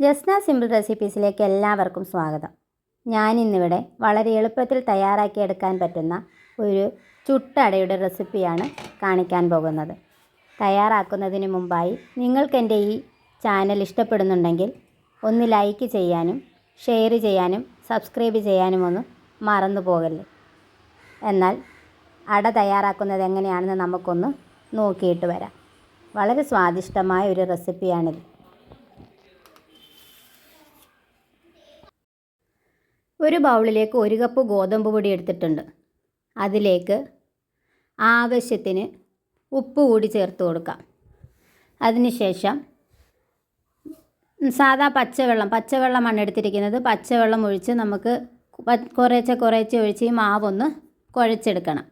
Jasna simple റെസിപ്പീസിലേക്ക് എല്ലാവർക്കും സ്വാഗതം. ഞാനിന്നിവിടെ വളരെ എളുപ്പത്തിൽ തയ്യാറാക്കിയെടുക്കാൻ പറ്റുന്ന ഒരു ചുട്ടടയുടെ റെസിപ്പിയാണ് കാണിക്കാൻ പോകുന്നത്. തയ്യാറാക്കുന്നതിന് മുമ്പായി നിങ്ങൾക്ക് എന്റെ ഈ ചാനൽ ഇഷ്ടപ്പെടുന്നുണ്ടെങ്കിൽ ഒന്ന് ലൈക്ക് ചെയ്യാനും ഷെയർ ചെയ്യാനും സബ്സ്ക്രൈബ് ചെയ്യാനും ഒന്ന് മറന്നു പോകല്ലേ? എന്നാൽ അട തയ്യാറാക്കുന്നത് എങ്ങനെയാണെന്ന് നമുക്കൊന്ന് നോക്കിയിട്ട് വരാം. വളരെ സ്വാദിഷ്ടമായ ഒരു റെസിപ്പിയാണിത്. ഒരു ബൗളിലേക്ക് ഒരു കപ്പ് ഗോതമ്പ് പൊടി എടുത്തിട്ടുണ്ട്. അതിലേക്ക് ആവശ്യത്തിന് ഉപ്പ് കൂടി ചേർത്ത് കൊടുക്കാം. അതിനുശേഷം സാധാ പച്ചവെള്ളം പച്ചവെള്ളമാണ് എടുത്തിരിക്കുന്നത്. പച്ചവെള്ളം ഒഴിച്ച് നമുക്ക് കുറേച്ചെ കുറേശ്ശെ ഒഴിച്ച് ഈ മാവൊന്ന് കുഴച്ചെടുക്കണം.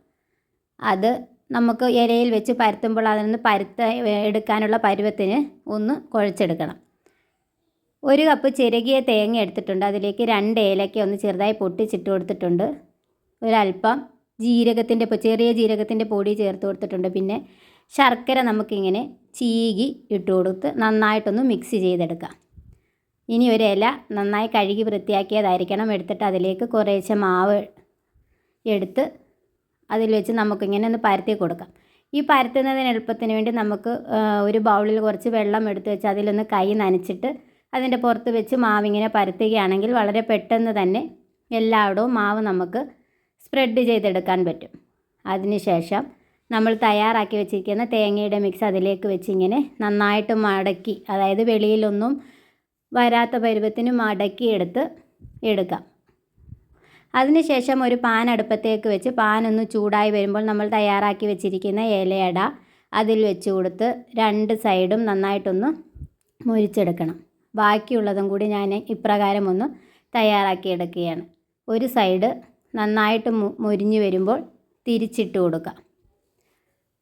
അത് നമുക്ക് ഇരയിൽ വെച്ച് പരത്തുമ്പോൾ അതിൽ നിന്ന് പരുത്ത എടുക്കാനുള്ള പരുവത്തിന് ഒന്ന് കുഴച്ചെടുക്കണം. ഒരു കപ്പ് ചിരകിയ തേങ്ങ എടുത്തിട്ടുണ്ട്. അതിലേക്ക് രണ്ട് ഏലക്ക ഒന്ന് ചെറുതായി പൊട്ടിച്ചിട്ട് കൊടുത്തിട്ടുണ്ട്. ഒരല്പം ജീരകത്തിന്റെ ചെറിയ ജീരകത്തിന്റെ പൊടി ചേർത്ത് കൊടുത്തിട്ടുണ്ട്. പിന്നെ ശർക്കര നമുക്കിങ്ങനെ ചീകി ഇട്ട് കൊടുത്ത് നന്നായിട്ടൊന്ന് മിക്സ് ചെയ്തെടുക്കാം. ഇനി ഒരു ഇല നന്നായി കഴുകി വൃത്തിയാക്കിയതായിരിക്കണം. എടുത്തിട്ട് അതിലേക്ക് കുറേശ്ശെ മാവ് എടുത്ത് അതിൽ വെച്ച് നമുക്കിങ്ങനെ ഒന്ന് പരത്തി കൊടുക്കാം. ഈ പരത്തുന്നതിന് എളുപ്പത്തിന് വേണ്ടി നമുക്ക് ഒരു ബൗളിൽ കുറച്ച് വെള്ളം എടുത്ത് വെച്ച് അതിലൊന്ന് കൈ നനച്ചിട്ട് അതിന്റെ പുറത്ത് വെച്ച് മാവിങ്ങനെ പരത്തുകയാണെങ്കിൽ വളരെ പെട്ടെന്ന് തന്നെ എല്ലായിടവും മാവ് നമുക്ക് സ്പ്രെഡ് ചെയ്തെടുക്കാൻ പറ്റും. അതിനുശേഷം നമ്മൾ തയ്യാറാക്കി വെച്ചിരിക്കുന്ന തേങ്ങയുടെ മിക്സ് അതിലേക്ക് വെച്ച് ഇങ്ങനെ നന്നായിട്ട് മടക്കി അതായത് വെളിയിലൊന്നും വരാത്ത പരുവത്തിന് മടക്കി എടുത്ത് എടുക്കാം അതിനുശേഷം ഒരു പാൻ അടുപ്പത്തേക്ക് വെച്ച് പാൻ ഒന്ന് ചൂടായി വരുമ്പോൾ നമ്മൾ തയ്യാറാക്കി വെച്ചിരിക്കുന്ന ഇലയട അതിൽ വെച്ച് കൊടുത്ത് രണ്ട് സൈഡും നന്നായിട്ടൊന്ന് മുരിച്ചെടുക്കണം. ബാക്കിയുള്ളതും കൂടി ഞാൻ ഇപ്രകാരം ഒന്ന് തയ്യാറാക്കി തയ്യാറാക്കിയെടുക്കുകയാണ് ഒരു സൈഡ് നന്നായിട്ട് മുരിഞ്ഞു മുരിഞ്ഞ് വരുമ്പോൾ തിരിച്ചിട്ട് കൊടുക്കുക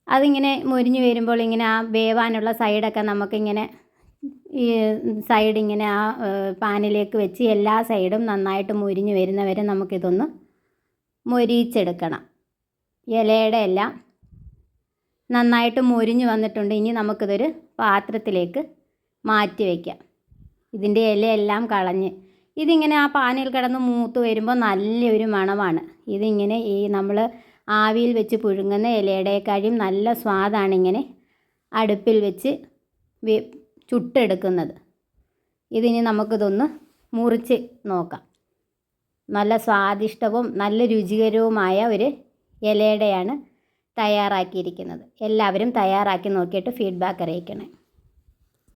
അതിങ്ങനെ മുരിഞ്ഞു വരുമ്പോൾ ഇങ്ങനെ ആ വേവാനുള്ള സൈഡൊക്കെ നമുക്കിങ്ങനെ ഈ സൈഡ് ഇങ്ങനെ ആ പാനിലേക്ക് വെച്ച് എല്ലാ സൈഡും നന്നായിട്ട് മുരിഞ്ഞു വരുന്നവരെ നമുക്കിതൊന്ന് മൊരിയിച്ചെടുക്കണം. ഇലയുടെ എല്ലാം നന്നായിട്ട് മുരിഞ്ഞു വന്നിട്ടുണ്ട്. ഇനി നമുക്കിതൊരു പാത്രത്തിലേക്ക് മാറ്റി വയ്ക്കാം ഇതിന്റെ ഇലയെല്ലാം കളഞ്ഞ്. ഇതിങ്ങനെ ആ പാനിൽ കിടന്ന് മൂത്ത് വരുമ്പോൾ നല്ലൊരു മണമാണ്. ഇതിങ്ങനെ ഈ നമ്മൾ ആവിയിൽ വെച്ച് പുഴുങ്ങുന്ന ഇലയുടെക്കാളും നല്ല സ്വാദാണ് ഇങ്ങനെ അടുപ്പിൽ വെച്ച് ചുട്ടെടുക്കുന്നത്. ഇതിനി നമുക്കിതൊന്ന് മുറിച്ച് നോക്കാം. നല്ല സ്വാദിഷ്ടവും നല്ല രുചികരവുമായ ഒരു ഇലയുടെയാണ് തയ്യാറാക്കിയിരിക്കുന്നത്. എല്ലാവരും തയ്യാറാക്കി നോക്കിയിട്ട് ഫീഡ്ബാക്ക് അറിയിക്കണേ.